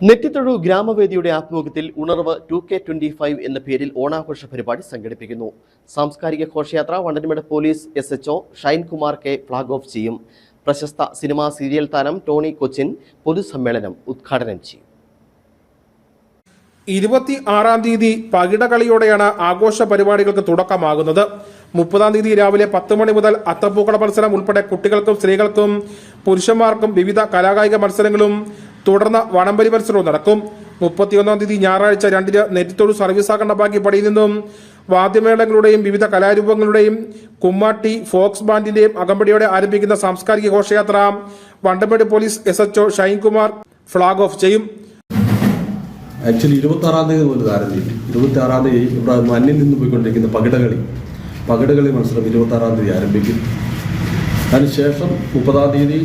നെറ്റിത്തൊഴു ഗ്രാമവേദിയുടെ ആഭിമുഖ്യത്തിൽ ഉണർവ് to K twenty five എന്ന പേരിൽ ഓണാഘോഷ പരിപാടി സംഘടിപ്പിക്കുന്നു. സാംസ്കാരിക ഘോഷയാത്ര Vandanmedu police S HO Shinekumar K flag off ചെയ്യും. പ്രശസ്ത സിനിമാ സീരിയൽ താരം ടോണി കൊച്ചിൻ പൊതുസമ്മേളനം ഉദ്ഘാടനം ചെയ്യും. ഇരുപത്തി ആറാം തീയതി പകിടകളിയോടെയാണ് ആഘോഷ പരിപാടികൾക്ക് തുടക്കമാകുന്നത്. മുപ്പതാം തീയതി രാവിലെ പത്ത് മണി മുതൽ അത്തപ്പൂക്കള മത്സരം ഉൾപ്പെടെ കുട്ടികൾക്കും സ്ത്രീകൾക്കും പുരുഷന്മാർക്കും വിവിധ കലാകായിക മത്സരങ്ങളും തുടർന്ന് വടംവലി മത്സരവും നടക്കും. മുപ്പത്തിയൊന്നാം തീയതി ഞായറാഴ്ച രണ്ടിന് നെറ്റിത്തോട് സർവീസ് ആക്കേണ്ട ബാക്കി പടിയിൽ നിന്നും വാദ്യമേളങ്ങളുടെയും വിവിധ കലാരൂപങ്ങളുടെയും കുമ്മാട്ടി ഫോക്സ് ബാൻഡിന്റെയും അകമ്പടിയോടെ ആരംഭിക്കുന്ന സാംസ്കാരിക ഘോഷയാത്ര Vandanmedu police S HO Shinekumar flag off ചെയ്യും. ആക്ച്വലി ഇരുപത്തി ആറാം തീയതി മുതൽ ആരംഭിക്കും. ഇരുപത്തി ആറാം തീയതി മണ്ണിൽ നിന്ന് പോയിക്കൊണ്ടിരിക്കുന്ന പകിടകളി. പകിടകളി മത്സരം ഇരുപത്തി ആറാം തീയതി ആരംഭിക്കും. അതിനുശേഷം മുപ്പതാം തീയതി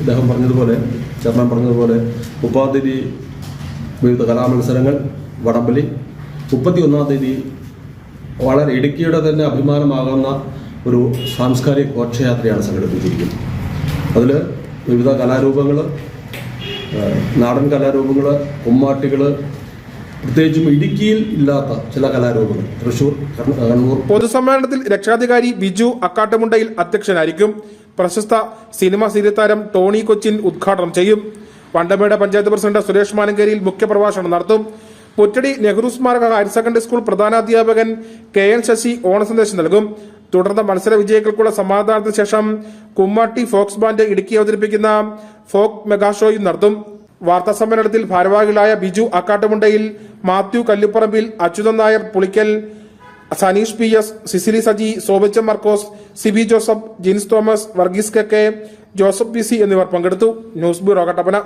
അദ്ദേഹം പറഞ്ഞതുപോലെ ചെയർമാൻ പറഞ്ഞതുപോലെ മുപ്പതാം തീയതി വിവിധ കലാമത്സരങ്ങൾ വടംവലി മുപ്പത്തി ഒന്നാം തീയതി വളരെ ഇടുക്കിയുടെ തന്നെ അഭിമാനമാകുന്ന ഒരു സാംസ്കാരിക ഘോഷയാത്രയാണ് സംഘടിപ്പിച്ചിരിക്കുന്നത്. അതിൽ വിവിധ കലാരൂപങ്ങൾ നാടൻ കലാരൂപങ്ങൾ കുമ്മാട്ടികൾ പ്രത്യേകിച്ചും ഇടുക്കിയിൽ ഇല്ലാത്ത ചില കലാരൂപങ്ങൾ തൃശൂർ കണ്ണൂർ. പൊതുസമ്മേളനത്തിൽ രക്ഷാധികാരി ബിജു അക്കാട്ടമുണ്ടയിൽ അധ്യക്ഷനായിരിക്കും. പ്രശസ്ത സിനിമ താരം ടോണി കൊച്ചിൻ ഉദ്ഘാടനം ചെയ്യും. വണ്ടമേട പഞ്ചായത്ത് പ്രസിഡന്റ് സുരേഷ് മാനങ്കേരിയിൽ മുഖ്യപ്രഭാഷണം നടത്തും. പുറ്റടി നെഹ്റു സ്മാരക ഹയർ സെക്കൻഡറി സ്കൂൾ പ്രധാനാധ്യാപകൻ കെ എൻ ശശി ഓണസന്ദേശം നൽകും. തുടർന്ന് മത്സര വിജയികൾക്കുള്ള സമാധാനത്തിന് ശേഷം കുമ്മാട്ടി ഫോക്സ് ബാൻഡ് ഇടുക്കി അവതരിപ്പിക്കുന്ന ഫോക് മെഗാഷോയും നടത്തും. വാർത്താ സമ്മേളനത്തിൽ ഭാരവാഹികളായ Biju Akkattumundayil Mathew Kalluparambil Achuthan Nair Pulickal Saneesh P S Cicily Saji Sobicha Markose Siby Joseph Jins Thomas Varghese K Joseph P C എന്നിവർ പങ്കെടുത്തു. News bureau Kattappana.